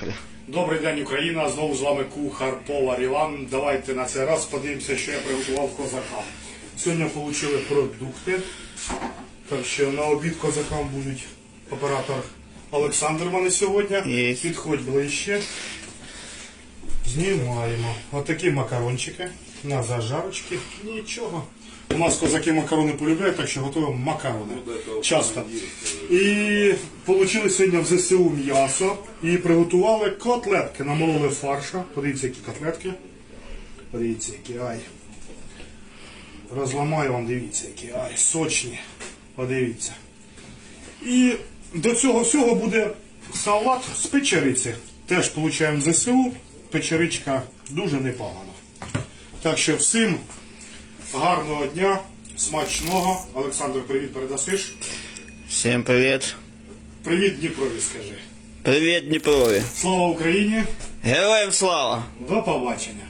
Поїхали. Добрий день, Україна! Знову з вами кухар повар Іван. Давайте на цей раз подивимося, що я приготував козакам. Сьогодні отримали продукти. Так що на обід козакам будуть оператор Олександр мене сьогодні. Підходь ближче. Знімаємо. Отакі макарончики на зажарочки. Нічого. У нас козаки макарони полюбляють, так що готуємо макарони. Часто. І отримали сьогодні в ЗСУ м'ясо і приготували котлетки. Намололи фарша. Подивіться, які котлетки. Подивіться, які ай. Розламаю вам, дивіться, які ай, сочні. Подивіться. І до цього всього буде салат з печериці. Теж получаємо ЗСУ. Печеричка дуже непогана. Так що всім гарного дня, смачного. Олександр, привіт передасиш. Всім привіт. Привіт, Дніпрові, скажи. Привіт, Дніпрові. Слава Україні! Героям слава! До побачення!